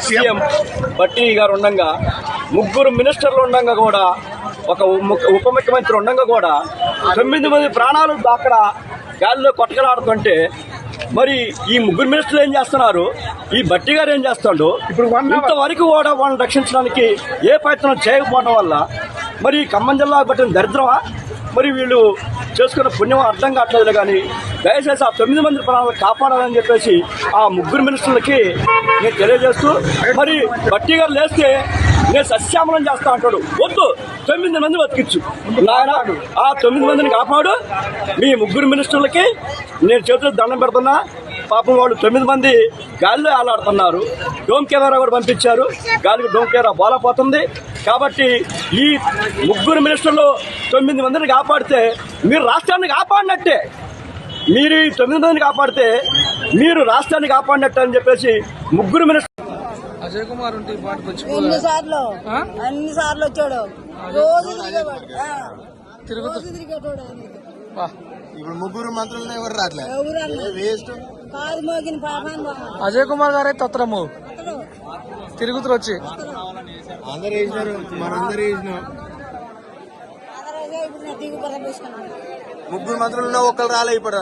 CM బట్టి గారు ఉండగా ముగ్గురు మినిస్టర్లు ఉండగా కూడా ఒక ఉప ముఖ్యమంత్రి ఉండగా కూడా తొమ్మిది మంది ప్రాణాలు అక్కడ గాలిలో కొట్టకలాడుతుంటే మరి ఈ ముగ్గురు మినిస్టర్లు ఏం చేస్తున్నారు? ఈ బట్టి గారు ఏం చేస్తాడు? ఇప్పుడు ఇంతవరకు కూడా వాళ్ళని రక్షించడానికి ఏ ప్రయత్నం చేయకపోవడం వల్ల మరి ఖమ్మం జిల్లా పట్టిన దరిద్రమా? మరి వీళ్ళు చేసుకున్న పుణ్యం అర్థం కావట్లేదు కానీ దయచేసి ఆ తొమ్మిది మంది ప్రాణాలు కాపాడాలని చెప్పేసి ఆ ముగ్గురు మినిస్టర్లకి నేను తెలియజేస్తూ మరి బట్టి గారు లేస్తే నేను సస్యామలం చేస్తా అంటాడు. వద్దు తొమ్మిది మంది బతికిచ్చు. నాయన ఆ తొమ్మిది మందిని కాపాడు. మీ ముగ్గురు మినిస్టర్లకి నేను చేతులు దండం పెడుతున్నా. పాపం వాళ్ళు తొమ్మిది మంది గాలిలో ఆలాడుతున్నారు. డోమ్ కెమెరా కూడా పంపించారు. గాలికి డోమ్ కెమెరా బోలపోతుంది కాబట్టి ఈ ముగ్గురు మినిస్టర్లు తొమ్మిది మందిని కాపాడితే మీరు రాష్ట్రాన్ని కాపాడినట్టే. మీరు ఈ తొమ్మిది మందిని కాపాడితే మీరు రాష్ట్రాన్ని కాపాడినట్టు అని చెప్పేసి ముగ్గురు మినిస్టర్ అజయ్ కుమార్ ఉంటే ఎన్ని సార్లు? అన్ని సార్లు వచ్చాడు. రోజు తిరిగేవాడు. ఆ, తిరుగుతూ. రోజు తిరిగేటోడు. ఇప్పుడు ముగ్గురు మంత్రులను ఎవరు రావట్లేదు వేస్ట్. పాపాన్ని అజయ్ కుమార్ గారే తత్రము అతడు తిరుగుతురు వచ్చి. అందరు వేసినారు మనందరూ వేసినాం. ముగ్గురు మంత్రులు ఒక్కరు రాలే ఇప్పుడు